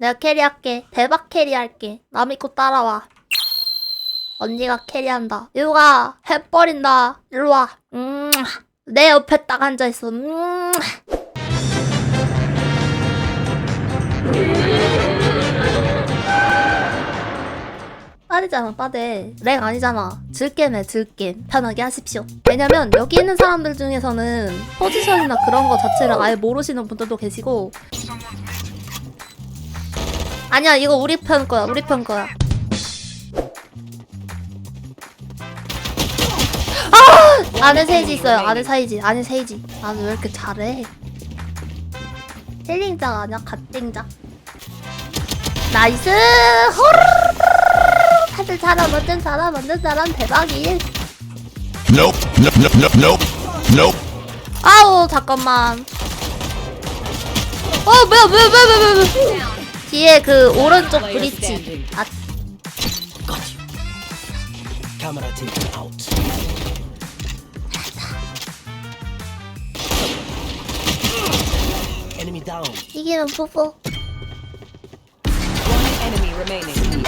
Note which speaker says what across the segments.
Speaker 1: 내가 캐리할게. 대박 캐리할게. 나 믿고 따라와. 언니가 캐리한다. 유가 해버린다. 일로 와. 음, 내 옆에 딱 앉아 있어. 음. 빠대잖아 빠대 랭 아니잖아 즐겜해 즐겜 편하게 하십시오 왜냐면 여기 있는 사람들 중에서는 포지션이나 그런 거 자체를 아예 모르시는 분들도 계시고 아니야 이거 우리 편 거야 우리 편 거야. 아! 안에 세이지 있어요 안에 사이지 안에 세이지 나는 왜 이렇게 잘해? 힐링작 아니야 갓땡작 나이스! 호르르 다들 사람 완전 사람 완전 사람 대박이
Speaker 2: Nope, nope, nope, nope, nope, nope.
Speaker 1: 아우 잠깐만. 어 뭐야 뭐야 뭐야 뭐야 뭐야 뒤에 그 오른쪽 브릿지 아
Speaker 3: Camera taken out. Enemy down.
Speaker 1: 이기면 푸푸
Speaker 4: Enemy remaining.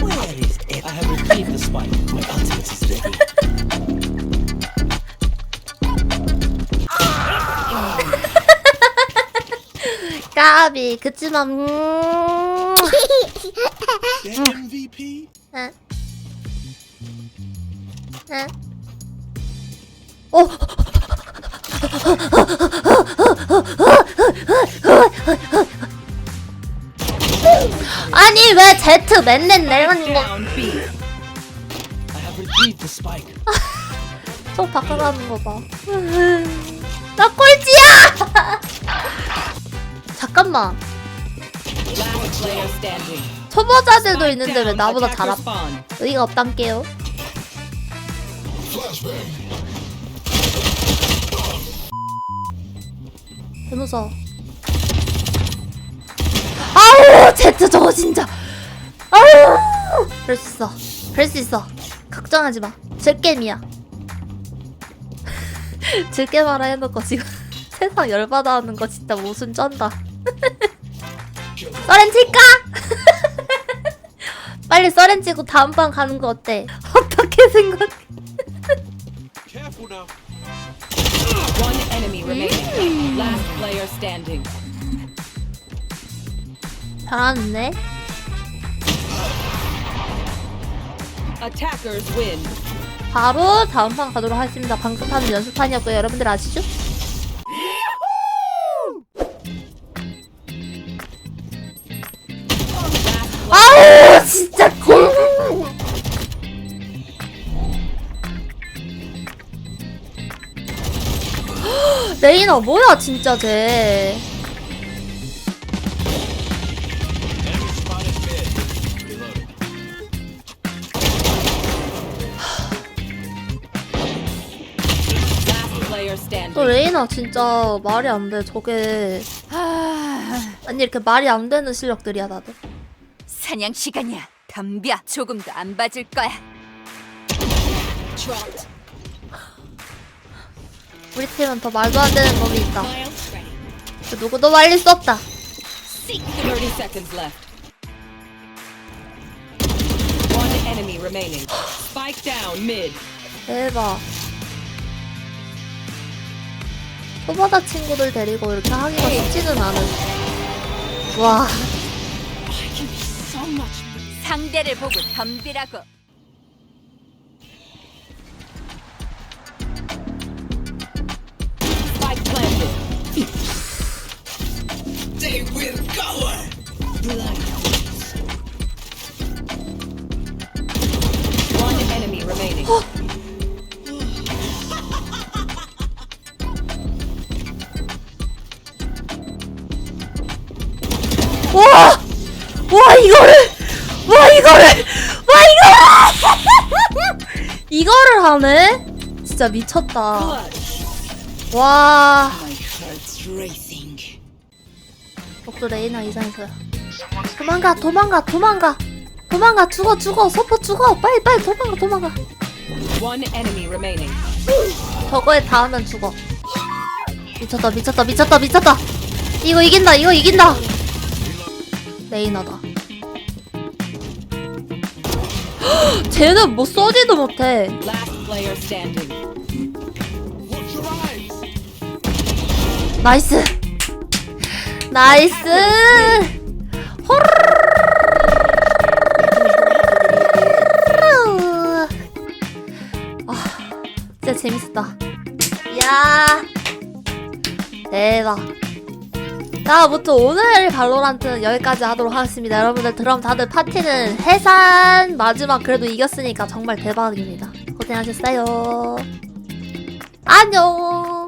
Speaker 3: Where is it? I have retrieved the spike. My ultimate is ready.
Speaker 1: 까비 그치만 음
Speaker 2: MVP?
Speaker 1: 응. 응. 어 아니 왜 제트 맨날 거
Speaker 3: spike.
Speaker 1: 저 바꿔가는 거 봐. 나 꼴찌야! 잠깐만. 초보자들도 있는데 왜 나보다 잘함? 의의가 없단게요. 개무서워. 아우! 제트 저거 진짜! 아우! 그럴 수 있어. 그럴 수 있어. 걱정하지 마. 즐겜이야. 즐겜 하라 해놓고 지금 세상 열받아 하는 거 진짜 모순 쩐다. 써렌 칠까? 빨리 써렌 치고 다음 판 가는 거 어때? 어떻게 생각해?
Speaker 2: Careful now.
Speaker 4: One enemy remaining. Last player standing.
Speaker 1: 잘하는데?
Speaker 4: Attackers win.
Speaker 1: 바로 다음 판 가도록 하겠습니다. 방금 판은 연습판이었고요. 여러분들 아시죠? 레이나 뭐야 진짜 쟤 또. 레이나 진짜 말이 안 돼. 저게 아니 이렇게 말이 안 되는 실력들이야 다들.
Speaker 5: 사냥 시간이야. 덤벼. 조금도 안 봐줄 거야.
Speaker 1: 우리 팀은 더 말도 안 되는 놈이 있다. 그 누구도 말릴 수 없다.
Speaker 4: 30 seconds left. One enemy remaining. Spike down mid.
Speaker 1: 대박. 초보자 친구들 데리고 이렇게 하기가 쉽지는 않은. 와,
Speaker 5: 상대를 보고 덤비라고.
Speaker 1: 와, 와 이거를, 와 이거를, 와 이거를, 이거를 하네? 진짜 미쳤다. 와. 덕도 레이나 이상해서야. 도망가, 도망가, 도망가, 도망가, 죽어, 죽어, 서포 죽어, 빨리, 빨리 도망가, 도망가.
Speaker 4: One enemy remaining.
Speaker 1: 저거에 닿으면 죽어. 미쳤다, 미쳤다, 미쳤다, 미쳤다. 이거 이긴다, 이거 이긴다. 레이나다. 헉, 쟤는 뭐 쏘지도 못해. 나이스. 나이스. 호르르. 아, 진짜 재밌었다. 이야. 대박. 자, 아무튼 오늘 발로란트는 여기까지 하도록 하겠습니다. 여러분들, 그럼 다들 파티는 해산! 마지막 그래도 이겼으니까 정말 대박입니다. 고생하셨어요. 안녕!